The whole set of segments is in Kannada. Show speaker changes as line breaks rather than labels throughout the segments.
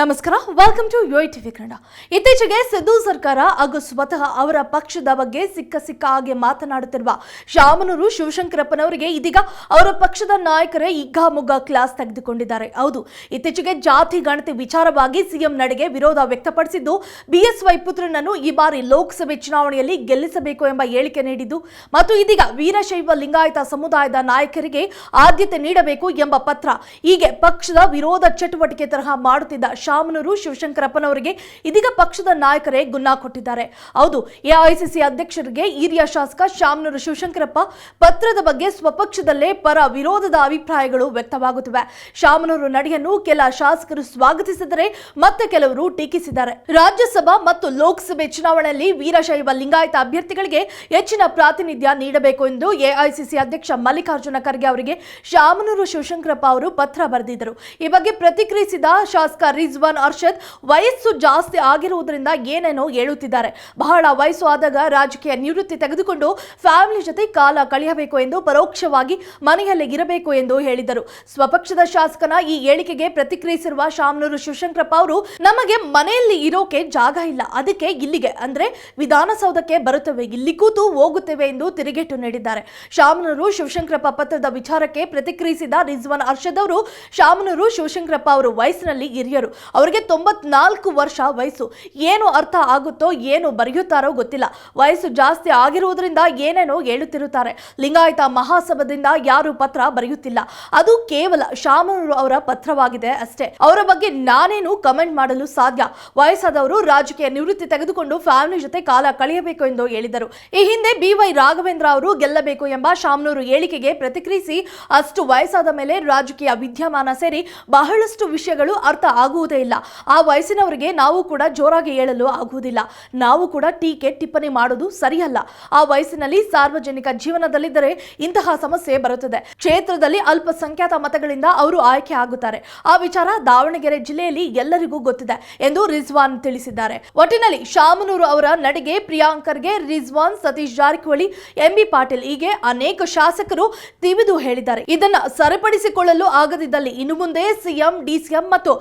ನಮಸ್ಕಾರ. Welcome to Yo TV Kannada ಇತ್ತೀಚೆಗೆ ಸಿದ್ದು ಸರ್ಕಾರ ಹಾಗೂ ಸ್ವತಃ ಅವರ ಪಕ್ಷದ ಬಗ್ಗೆ ಸಿಕ್ಕ ಸಿಕ್ಕ ಹಾಗೆ ಮಾತನಾಡುತ್ತಿರುವ ಶಾಮನೂರು ಶಿವಶಂಕರಪ್ಪನವರಿಗೆ ಇದೀಗ ಅವರ ಪಕ್ಷದ ನಾಯಕರೇ ಹಿಗ್ಗಾಮುಗ್ಗಾ ಕ್ಲಾಸ್ ತೆಗೆದುಕೊಂಡಿದ್ದಾರೆ. ಹೌದು, ಇತ್ತೀಚೆಗೆ ಜಾತಿ, ಗಣತಿ ವಿಚಾರವಾಗಿ ಸಿಎಂ ನಡೆಗೆ ವಿರೋಧ ವ್ಯಕ್ತಪಡಿಸಿದ್ದು ಬಿಎಸ್ವೈ ಪುತ್ರನನ್ನು ಈ ಬಾರಿ ಲೋಕಸಭೆ ಚುನಾವಣೆಯಲ್ಲಿ ಗೆಲ್ಲಿಸಬೇಕು ಎಂಬ ಹೇಳಿಕೆ ನೀಡಿದ್ದು ಮತ್ತು ಇದೀಗ ವೀರಶೈವ ಲಿಂಗಾಯತ ಸಮುದಾಯದ ನಾಯಕರಿಗೆ ಆದ್ಯತೆ ನೀಡಬೇಕು ಎಂಬ ಪತ್ರ ಹೀಗೆ ಪಕ್ಷದ ವಿರೋಧ ಚಟುವಟಿಕೆ ತರಹ ಮಾಡುತ್ತಿದ್ದ ಶಾಮನೂರು ಶಿವಶಂಕರಪ್ಪನವರಿಗೆ ಇದೀಗ ಪಕ್ಷದ ನಾಯಕರೇ ಗುನ್ನಾ ಕೊಟ್ಟಿದ್ದಾರೆ. ಹೌದು, ಎಐಸಿಸಿ ಅಧ್ಯಕ್ಷರಿಗೆ ಹಿರಿಯ ಶಾಸಕ ಶಾಮನೂರು ಶಿವಶಂಕರಪ್ಪ ಪತ್ರದ ಬಗ್ಗೆ ಸ್ವಪಕ್ಷದಲ್ಲೇ ಪರ ವಿರೋಧದ ಅಭಿಪ್ರಾಯಗಳು ವ್ಯಕ್ತವಾಗುತ್ತಿವೆ. ಶಾಮನೂರು ನಡೆಯನ್ನು ಕೆಲ ಶಾಸಕರು ಸ್ವಾಗತಿಸಿದರೆ ಮತ್ತೆ ಕೆಲವರು ಟೀಕಿಸಿದ್ದಾರೆ. ರಾಜ್ಯಸಭಾ ಮತ್ತು ಲೋಕಸಭೆ ಚುನಾವಣೆಯಲ್ಲಿ ವೀರಶೈವ ಲಿಂಗಾಯತ ಅಭ್ಯರ್ಥಿಗಳಿಗೆ ಹೆಚ್ಚಿನ ಪ್ರಾತಿನಿಧ್ಯ ನೀಡಬೇಕು ಎಂದು ಎಐಸಿಸಿ ಅಧ್ಯಕ್ಷ ಮಲ್ಲಿಕಾರ್ಜುನ ಖರ್ಗೆ ಅವರಿಗೆ ಶಾಮನೂರು ಶಿವಶಂಕರಪ್ಪ ಅವರು ಪತ್ರ ಬರೆದಿದ್ದರು. ಈ ಬಗ್ಗೆ ಪ್ರತಿಕ್ರಿಯಿಸಿದ ಶಾಸಕ ಅರ್ಷದ್, ವಯಸ್ಸು ಜಾಸ್ತಿ ಆಗಿರುವುದರಿಂದ ಏನೇನೋ ಹೇಳುತ್ತಿದ್ದಾರೆ. ಬಹಳ ವಯಸ್ಸು ಆದಾಗ ರಾಜಕೀಯ ನಿವೃತ್ತಿ ತೆಗೆದುಕೊಂಡು ಫ್ಯಾಮಿಲಿ ಜೊತೆ ಕಾಲ ಕಳೆಯಬೇಕು ಎಂದು ಪರೋಕ್ಷವಾಗಿ ಮನೆಯಲ್ಲೇ ಇರಬೇಕು ಎಂದು ಹೇಳಿದರು. ಸ್ವಪಕ್ಷದ ಶಾಸಕನ ಈ ಹೇಳಿಕೆಗೆ ಪ್ರತಿಕ್ರಿಯಿಸಿರುವ ಶಾಮನೂರು ಶಿವಶಂಕರಪ್ಪ ಅವರು, ನಮಗೆ ಮನೆಯಲ್ಲಿ ಇರೋಕೆ ಜಾಗ ಇಲ್ಲ. ಅದಕ್ಕೆ ಇಲ್ಲಿಗೆ. ಅಂದ್ರೆ ವಿಧಾನಸೌಧಕ್ಕೆ ಬರುತ್ತವೆ. ಇಲ್ಲಿ ಕೂತು ಹೋಗುತ್ತೇವೆ ಎಂದು ತಿರುಗೇಟು ನೀಡಿದ್ದಾರೆ. ಶಾಮನೂರು ಶಿವಶಂಕರಪ್ಪ ಪತ್ರದ ವಿಚಾರಕ್ಕೆ ಪ್ರತಿಕ್ರಿಯಿಸಿದ ರಿಜ್ವಾನ್ ಅರ್ಷದ್ ಅವರು, ಶಾಮನೂರು ಶಿವಶಂಕರಪ್ಪ ಅವರು ವಯಸ್ಸಿನಲ್ಲಿ ಹಿರಿಯರು. ಅವರಿಗೆ ತೊಂಬತ್ನಾಲ್ಕು ವರ್ಷ ವಯಸ್ಸು. ಏನು ಅರ್ಥ ಆಗುತ್ತೋ, ಏನು ಬರೆಯುತ್ತಾರೋ ಗೊತ್ತಿಲ್ಲ. ವಯಸ್ಸು ಜಾಸ್ತಿ ಆಗಿರುವುದರಿಂದ ಏನೇನೋ ಹೇಳುತ್ತಿರುತ್ತಾರೆ. ಲಿಂಗಾಯತ ಮಹಾಸಭದಿಂದ ಯಾರು ಪತ್ರ ಬರೆಯುತ್ತಿಲ್ಲ. ಅದು ಕೇವಲ ಶಾಮನೂರು ಅವರ ಪತ್ರವಾಗಿದೆ ಅಷ್ಟೇ. ಅವರ ಬಗ್ಗೆ ನಾನೇನು ಕಮೆಂಟ್ ಮಾಡಲು ಸಾಧ್ಯ. ವಯಸ್ಸಾದವರು ರಾಜಕೀಯ ನಿವೃತ್ತಿ ತೆಗೆದುಕೊಂಡು ಫ್ಯಾಮಿಲಿ ಜೊತೆ ಕಾಲ ಕಳೆಯಬೇಕು ಎಂದು ಹೇಳಿದರು. ಈ ಹಿಂದೆ ಬಿವೈ ರಾಘವೇಂದ್ರ ಅವರು ಗೆಲ್ಲಬೇಕು ಎಂಬ ಶಾಮನೂರು ಹೇಳಿಕೆಗೆ ಪ್ರತಿಕ್ರಿಯಿಸಿ ಅಷ್ಟು ವಯಸ್ಸಾದ ಮೇಲೆ ರಾಜಕೀಯ ವಿದ್ಯಮಾನ ಸೇರಿ ಬಹಳಷ್ಟು ವಿಷಯಗಳು ಅರ್ಥ ಆಗುವುದೇ ಇಲ್ಲ. ಆ ವಯಸ್ಸಿನವರಿಗೆ ನಾವು ಕೂಡ ಜೋರಾಗಿ ಹೇಳಲು ಆಗುವುದಿಲ್ಲ. ನಾವು ಕೂಡ ಟೀಕೆ, ಟಿಪ್ಪಣಿ ಮಾಡುವುದು ಸರಿಯಲ್ಲ. ಆ ವಯಸ್ಸಿನಲ್ಲಿ ಸಾರ್ವಜನಿಕ ಜೀವನದಲ್ಲಿದ್ದರೆ ಇಂತಹ ಸಮಸ್ಯೆ ಬರುತ್ತದೆ. ಕ್ಷೇತ್ರದಲ್ಲಿ ಅಲ್ಪಸಂಖ್ಯಾತ ಮತಗಳಿಂದ ಅವರು ಆಯ್ಕೆ ಆಗುತ್ತಾರೆ. ಆ ವಿಚಾರ ದಾವಣಗೆರೆ ಜಿಲ್ಲೆಯಲ್ಲಿ ಎಲ್ಲರಿಗೂ ಗೊತ್ತಿದೆ ಎಂದು ರಿಜ್ವಾನ್ ತಿಳಿಸಿದ್ದಾರೆ. ಒಟ್ಟಿನಲ್ಲಿ ಶಾಮನೂರು ಅವರ ನಡಿಗೆ ಪ್ರಿಯಾಂಕರ್ಗೆ ರಿಜ್ವಾನ್ ಸತೀಶ್ ಜಾರಕಿಹೊಳಿ ಎಂಬಿ ಪಾಟೀಲ್ ಹೀಗೆ ಅನೇಕ ಶಾಸಕರು ತಿವಿದು ಹೇಳಿದ್ದಾರೆ. ಇದನ್ನ ಸರಿಪಡಿಸಿಕೊಳ್ಳಲು ಆಗದಿದ್ದಲ್ಲಿ ಇನ್ನು ಮುಂದೆ ಸಿಎಂ, ಡಿಸಿಎಂ ಮತ್ತು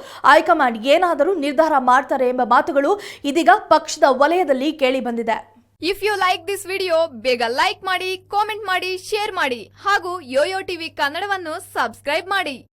ಹೈಕಮಾಂಡ್ ಏನಾದರೂ ನಿರ್ಧಾರ ಮಾಡ್ತಾರೆ ಎಂಬ ಮಾತುಗಳು ಇದೀಗ ಪಕ್ಷದ ವಲಯದಲ್ಲಿ ಕೇಳಿ ಬಂದಿದೆ.
If you like this video ಬೇಗ ಲೈಕ್ ಮಾಡಿ ಕಾಮೆಂಟ್ ಮಾಡಿ ಶೇರ್ ಮಾಡಿ ಹಾಗೂ ಯೋಯೋ ಟಿವಿ ಕನ್ನಡವನ್ನು ಸಬ್ಸ್ಕ್ರೈಬ್ ಮಾಡಿ.